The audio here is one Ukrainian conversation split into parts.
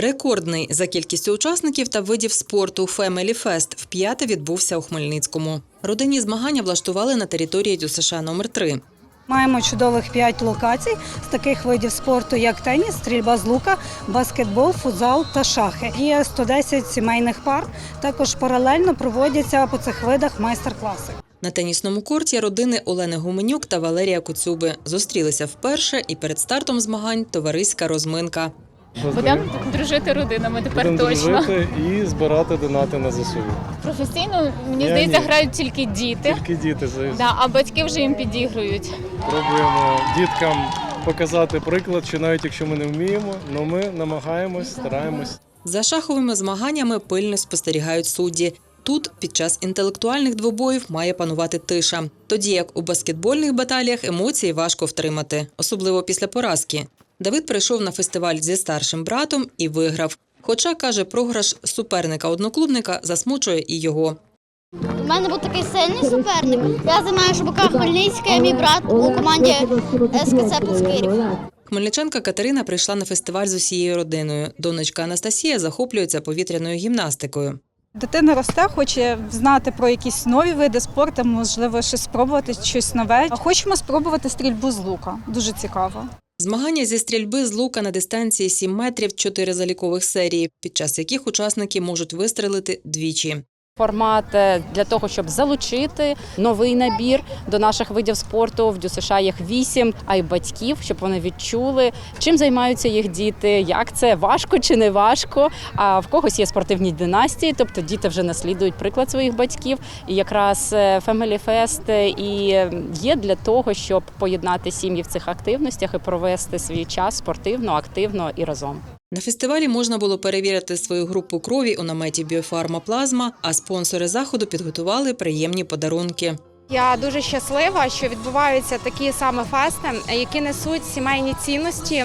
Рекордний за кількістю учасників та видів спорту Family Fest вп'яте відбувся у Хмельницькому. Родинні змагання влаштували на території ДЮСШ номер 3 Маємо чудових п'ять локацій з таких видів спорту, як теніс, стрільба з лука, баскетбол, футзал та шахи. Є 110 сімейних пар. Також паралельно проводяться по цих видах майстер-класи. На тенісному корті родини Олени Гуменюк та Валерія Куцюби зустрілися вперше і перед стартом змагань товариська розминка. Будемо дружити родинами тепер Будемо точно. дружити і збирати донати на ЗСУ. Професійно, мені Я здається, ні. грають тільки діти. Тільки діти за- Да, а батьки вже їм підігрують. пробуємо діткам показати приклад, що навіть якщо ми не вміємо, але ми намагаємось, стараємось. За шаховими змаганнями пильно спостерігають судді. Тут під час інтелектуальних двобоїв має панувати тиша, тоді як у баскетбольних баталіях емоції важко втримати, особливо після поразки. Давид прийшов на фестиваль зі старшим братом і виграв. Хоча каже, програш суперника-одноклубника засмучує і його. У мене був такий сильний суперник. Я займаю Шубака Хмельницька, мій брат у команді СКЦ Плоскирів. Хмельниченка Катерина прийшла на фестиваль з усією родиною. Донечка Анастасія захоплюється повітряною гімнастикою. Дитина росте, хоче знати про якісь нові види спорту, можливо, щось спробувати, щось нове. Хочемо спробувати стрільбу з лука. Дуже цікаво. Змагання зі стрільби з лука на дистанції 7 метрів, 4 залікових серії, під час яких учасники можуть вистрелити двічі. Формат е, для того, щоб залучити новий набір до наших видів спорту. В ДЮСШ їх вісім, а й батьків, щоб вони відчули, чим займаються їх діти, як це важко чи не важко. А в когось є спортивні династії, тобто діти вже наслідують приклад своїх батьків. І якраз е, Family Fest і є для того, щоб поєднати сім'ї в цих активностях і провести свій час спортивно, активно і разом. На фестивалі можна було перевірити свою групу крові у наметі Біофарма Плазма, а спонсори заходу підготували приємні подарунки. Я дуже щаслива, що відбуваються такі саме фести, які несуть сімейні цінності,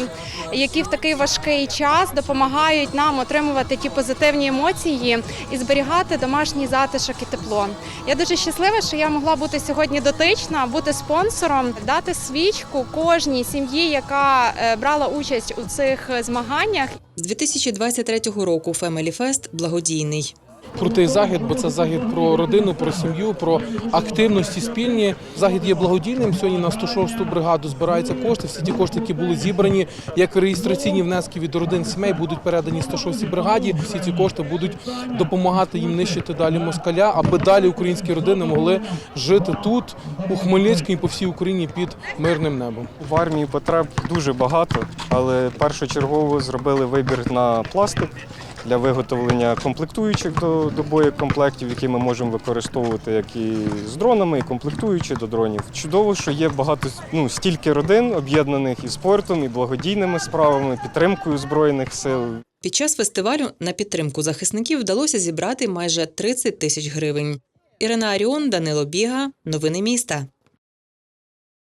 які в такий важкий час допомагають нам отримувати ті позитивні емоції і зберігати домашній затишок і тепло. Я дуже щаслива, що я могла бути сьогодні дотична, бути спонсором, дати свічку кожній сім'ї, яка е, брала участь у цих змаганнях. З 2023 року Family Fest благодійний. Крутий захід, бо це захід про родину, про сім'ю, про активності спільні. Захід є благодійним. Сьогодні на 106-ту бригаду збираються кошти. Всі ті кошти, які були зібрані, як реєстраційні внески від родин сімей, будуть передані 106-й бригаді. Всі ці кошти будуть допомагати їм нищити далі москаля, аби далі українські родини могли жити тут, у Хмельницькому і по всій Україні під мирним небом. В армії потреб дуже багато, але першочергово зробили вибір на пластик для виготовлення комплектуючих до, до боєкомплектів, які ми можемо використовувати як і з дронами, і комплектуючі до дронів. Чудово, що є багато ну, стільки родин, об'єднаних і спортом, і благодійними справами, підтримкою збройних сил. Під час фестивалю на підтримку захисників вдалося зібрати майже 30 тисяч гривень. Ірина Аріон, Данило Біга. Новини міста.